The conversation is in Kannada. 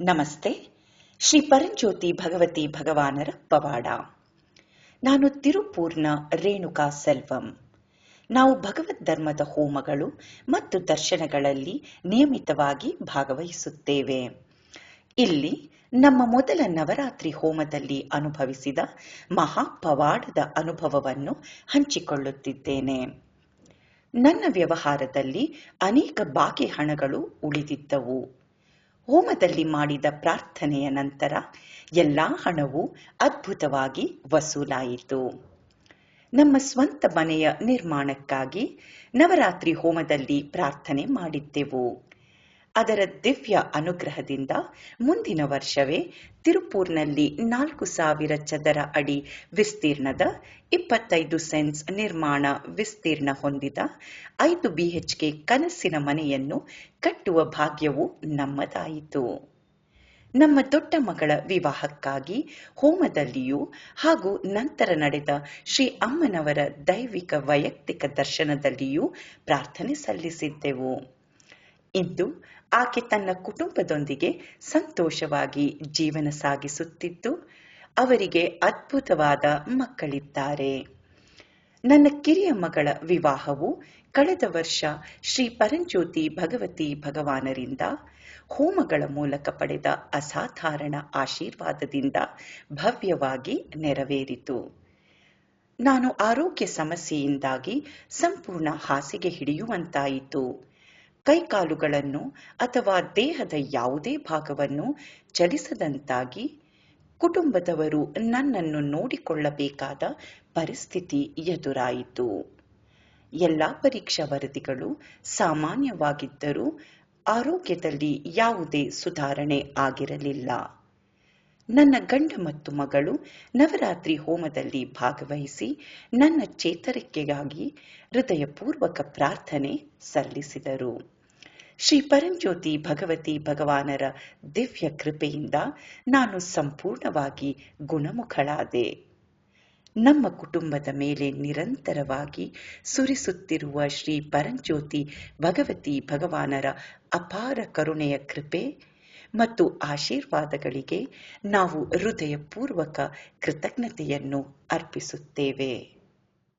ನಮಸ್ತೆ. ಶ್ರೀ ಪರಂಜ್ಯೋತಿ ಭಗವತಿ ಭಗವಾನರ ಪವಾಡ. ನಾನು ತಿರುಪೂರ್ನ ರೇಣುಕಾ ಸೆಲ್ವಂ. ನಾವು ಭಗವದ್ ಧರ್ಮದ ಹೋಮಗಳು ಮತ್ತು ದರ್ಶನಗಳಲ್ಲಿ ನಿಯಮಿತವಾಗಿ ಭಾಗವಹಿಸುತ್ತೇವೆ. ಇಲ್ಲಿ ನಮ್ಮ ಮೊದಲ ನವರಾತ್ರಿ ಹೋಮದಲ್ಲಿ ಅನುಭವಿಸಿದ ಮಹಾಪವಾಡದ ಅನುಭವವನ್ನು ಹಂಚಿಕೊಳ್ಳುತ್ತಿದ್ದೇನೆ. ನನ್ನ ವ್ಯವಹಾರದಲ್ಲಿ ಅನೇಕ ಬಾಕಿ ಹಣಗಳು ಉಳಿದಿದ್ದವು. ಹೋಮದಲ್ಲಿ ಮಾಡಿದ ಪ್ರಾರ್ಥನೆಯ ನಂತರ ಎಲ್ಲಾ ಹಣವು ಅದ್ಭುತವಾಗಿ ವಸೂಲಾಯಿತು. ನಮ್ಮ ಸ್ವಂತ ಮನೆಯ ನಿರ್ಮಾಣಕ್ಕಾಗಿ ನವರಾತ್ರಿ ಹೋಮದಲ್ಲಿ ಪ್ರಾರ್ಥನೆ ಮಾಡಿದ್ದೆವು. ಅದರ ದಿವ್ಯ ಅನುಗ್ರಹದಿಂದ ಮುಂದಿನ ವರ್ಷವೇ ತಿರುಪೂರ್ನಲ್ಲಿ ನಾಲ್ಕು ಸಾವಿರ ಚದರ ಅಡಿ ವಿಸ್ತೀರ್ಣದ ಇಪ್ಪತ್ತೈದು ಸೆನ್ಸ್ ನಿರ್ಮಾಣ ವಿಸ್ತೀರ್ಣ ಹೊಂದಿದ ಐದು ಬಿಎಚ್ಕೆ ಕನಸಿನ ಮನೆಯನ್ನು ಕಟ್ಟುವ ಭಾಗ್ಯವು ನಮ್ಮದಾಯಿತು. ನಮ್ಮ ದೊಡ್ಡ ಮಗಳ ವಿವಾಹಕ್ಕಾಗಿ ಹೋಮದಲ್ಲಿಯೂ ಹಾಗೂ ನಂತರ ನಡೆದ ಶ್ರೀ ಅಮ್ಮನವರ ದೈವಿಕ ವೈಯಕ್ತಿಕ ದರ್ಶನದಲ್ಲಿಯೂ ಪ್ರಾರ್ಥನೆ ಸಲ್ಲಿಸಿದ್ದೆವು. ಇಂದು ಆಕೆ ತನ್ನ ಕುಟುಂಬದೊಂದಿಗೆ ಸಂತೋಷವಾಗಿ ಜೀವನ ಸಾಗಿಸುತ್ತಿದ್ದು, ಅವರಿಗೆ ಅದ್ಭುತವಾದ ಮಕ್ಕಳಿದ್ದಾರೆ. ನನ್ನ ಕಿರಿಯ ಮಗಳ ವಿವಾಹವು ಕಳೆದ ವರ್ಷ ಶ್ರೀ ಪರಂಜ್ಯೋತಿ ಭಗವತಿ ಭಗವಾನರಿಂದ ಹೋಮಗಳ ಮೂಲಕ ಪಡೆದ ಅಸಾಧಾರಣ ಆಶೀರ್ವಾದದಿಂದ ಭವ್ಯವಾಗಿ ನೆರವೇರಿತು. ನಾನು ಆರೋಗ್ಯ ಸಮಸ್ಯೆಯಿಂದಾಗಿ ಸಂಪೂರ್ಣ ಹಾಸಿಗೆ ಹಿಡಿಯುವಂತಾಯಿತು. ಕೈಕಾಲುಗಳನ್ನು ಅಥವಾ ದೇಹದ ಯಾವುದೇ ಭಾಗವನ್ನು ಚಲಿಸದಂತಾಗಿ ಕುಟುಂಬದವರು ನನ್ನನ್ನು ನೋಡಿಕೊಳ್ಳಬೇಕಾದ ಪರಿಸ್ಥಿತಿ ಎದುರಾಯಿತು. ಎಲ್ಲ ಪರೀಕ್ಷಾ ವರದಿಗಳು ಸಾಮಾನ್ಯವಾಗಿದ್ದರೂ ಆರೋಗ್ಯದಲ್ಲಿ ಯಾವುದೇ ಸುಧಾರಣೆ ಆಗಿರಲಿಲ್ಲ. ನನ್ನ ಗಂಡ ಮತ್ತು ಮಗಳು ನವರಾತ್ರಿ ಹೋಮದಲ್ಲಿ ಭಾಗವಹಿಸಿ ನನ್ನ ಚೇತರಿಕೆಗಾಗಿ ಹೃದಯಪೂರ್ವಕ ಪ್ರಾರ್ಥನೆ ಸಲ್ಲಿಸಿದರು. ಶ್ರೀ ಪರಂಜ್ಯೋತಿ ಭಗವತಿ ಭಗವಾನರ ದಿವ್ಯ ಕೃಪೆಯಿಂದ ನಾನು ಸಂಪೂರ್ಣವಾಗಿ ಗುಣಮುಖಳಾದೆ. ನಮ್ಮ ಕುಟುಂಬದ ಮೇಲೆ ನಿರಂತರವಾಗಿ ಸುರಿಸುತ್ತಿರುವ ಶ್ರೀ ಪರಂಜ್ಯೋತಿ ಭಗವತಿ ಭಗವಾನರ ಅಪಾರ ಕರುಣೆಯ ಕೃಪೆ ಮತ್ತು ಆಶೀರ್ವಾದಗಳಿಗೆ ನಾವು ಹೃದಯಪೂರ್ವಕ ಕೃತಜ್ಞತೆಯನ್ನು ಅರ್ಪಿಸುತ್ತೇವೆ.